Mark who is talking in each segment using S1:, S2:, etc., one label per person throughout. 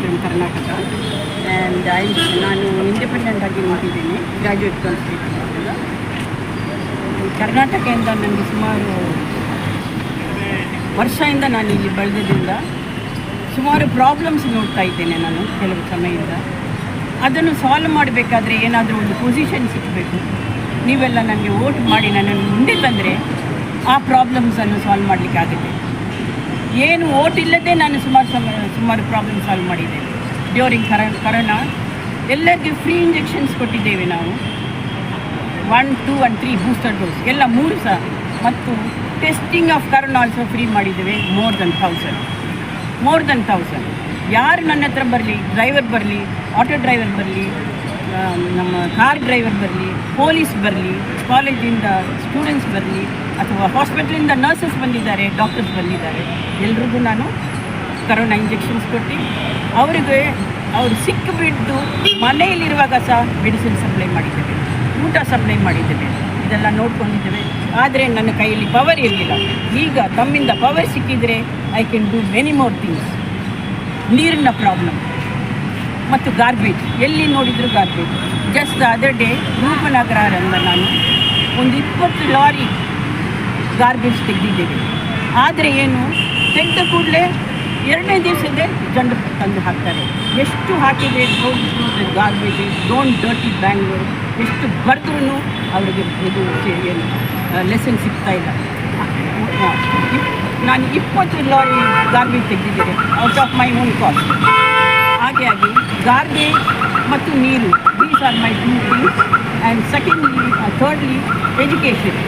S1: From Karnataka. And I ನಾನು independent ಆಗಿ ನಿಂತಿದ್ದೀನಿ ಗ್ರ್ಯಾಜುಯೇಟ್ ಕಾನ್ಸ್ಟಿಟ್ಯೂಷನ್ ಕರ್ನಾಟಕದಿಂದ ನನಗೆ ಸುಮಾರು ವರ್ಷದಿಂದ ನಾನು ಇಲ್ಲಿ ಬೆಳೆದಿದ್ದರಿಂದ ಸುಮಾರು ಪ್ರಾಬ್ಲಮ್ಸ್ ನೋಡ್ತಾ ಇದ್ದೇನೆ ನಾನು ಕೆಲವು ಸಮಯದಿಂದ. ಅದನ್ನು ಸಾಲ್ವ್ ಮಾಡಬೇಕಾದ್ರೆ ಏನಾದರೂ ಒಂದು ಪೊಸಿಷನ್ ಸಿಗಬೇಕು ನೀವೆಲ್ಲ ನನಗೆ ವೋಟ್ ಮಾಡಿ ನನ್ನನ್ನು ಮುಂದೆ ಬಂದರೆ ಆ ಪ್ರಾಬ್ಲಮ್ಸನ್ನು ಸಾಲ್ವ್ ಮಾಡಲಿಕ್ಕೆ ಆಗುತ್ತೆ. ಏನು ಓಟ್ ಇಲ್ಲದೆ ನಾನು ಸುಮಾರು ಸಮ, ಸುಮಾರು ಪ್ರಾಬ್ಲಮ್ ಸಾಲ್ವ್ ಮಾಡಿದ್ದೇನೆ. ಡ್ಯೂರಿಂಗ್ ಕರ ಕರೋನಾ ಎಲ್ಲರಿಗೆ ಫ್ರೀ ಇಂಜೆಕ್ಷನ್ಸ್ ಕೊಟ್ಟಿದ್ದೇವೆ ನಾವು. One two and three booster dose ಎಲ್ಲ ಮೂರು ಸಹ. ಮತ್ತು testing of corona also free ಮಾಡಿದ್ದೇವೆ. More than thousand more than thousand ಯಾರು ನನ್ನ ಹತ್ರ ಬರಲಿ ಡ್ರೈವರ್ ಬರಲಿ ಆಟೋ ಡ್ರೈವರ್ ಬರಲಿ ನಮ್ಮ ಕಾರ್ ಡ್ರೈವರ್ ಬರಲಿ ಪೊಲೀಸ್ ಬರಲಿ ಕಾಲೇಜಿಂದ ಸ್ಟೂಡೆಂಟ್ಸ್ ಬರಲಿ, ಅಥವಾ ಹಾಸ್ಪಿಟ್ಲಿಂದ ನರ್ಸಸ್ ಬಂದಿದ್ದಾರೆ ಡಾಕ್ಟರ್ಸ್ ಬಂದಿದ್ದಾರೆ. ಎಲ್ರಿಗೂ ನಾನು ಕರೋನಾ ಇಂಜೆಕ್ಷನ್ಸ್ ಕೊಟ್ಟು ಅವರಿಗೆ ಅವರು ಸಿಕ್ಕಿಬಿಟ್ಟು ಮನೆಯಲ್ಲಿರುವಾಗ ಸಹ ಮೆಡಿಸಿನ್ ಸಪ್ಲೈ ಮಾಡಿದ್ದೇವೆ. ಊಟ ಸಪ್ಲೈ ಮಾಡಿದ್ದೇವೆ. ಇದೆಲ್ಲ ನೋಡ್ಕೊಂಡಿದ್ದೇವೆ. ಆದರೆ ನನ್ನ ಕೈಯಲ್ಲಿ ಪವರ್ ಇರಲಿಲ್ಲ. ಈಗ ತಮ್ಮಿಂದ ಪವರ್ ಸಿಕ್ಕಿದರೆ I can do many more things ನೀರಿನ ಪ್ರಾಬ್ಲಮ್ ಮತ್ತು ಗಾರ್ಬೇಜ್ ಎಲ್ಲಿ ನೋಡಿದರೂ ಗಾರ್ಬೇಜ್ ಜಸ್ಟ್ ಅದರ್ ಡೇ ರೂಪನಗರದಿಂದ ನಾನು ಒಂದು ಇಪ್ಪತ್ತು ಲಾರಿ ಗಾರ್ಬೇಜ್ ತೆಗೆದಿದ್ದೇವೆ. ಆದರೆ ಏನು? ತೆಗೆದ ಕೂಡಲೇ ಎರಡನೇ ದಿವಸದೇ ಜನರು ತಂದು ಹಾಕ್ತಾರೆ. ಎಷ್ಟು ಹಾಕಿದರೆ ಗಾರ್ಬೇಜ್ ಡೋಂಟ್ ಡರ್ಟಿ ಬ್ಯಾಂಗ್ಳೂರು ಎಷ್ಟು ಬರೆದ್ರೂ ಅವರಿಗೆ ಇದು ಏನು ಲೆಸನ್ ಸಿಗ್ತಾ ಇಲ್ಲ. ನಾನು ಇಪ್ಪತ್ತು lorry garbage ತೆಗೆದಿದ್ದೇನೆ out of my own cost ಹಾಗೆ ಆಗಿ ಗಾರ್ಬೇಜ್ ಮತ್ತು ನೀರು these are my two things and secondly thirdly education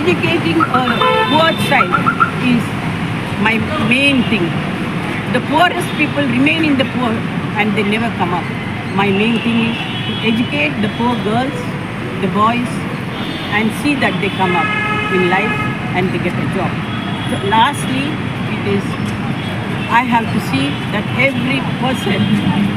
S1: educating world side is my main thing. The poorest people remain in the poor and they never come up. My main thing is to educate the poor girls, the boys, and see that they come up in life and they get a job. So lastly, it is I have to see that every person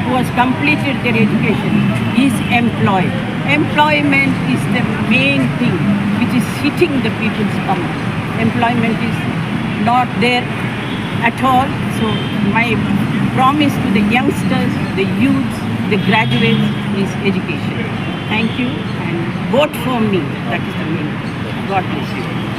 S1: who has completed their education is employed. Employment is the main thing which is hitting the people's stomach. Employment is not there at all. So my promise to the youngsters, the youths, the graduates is education. Thank you and vote for me. That is the main. God bless you.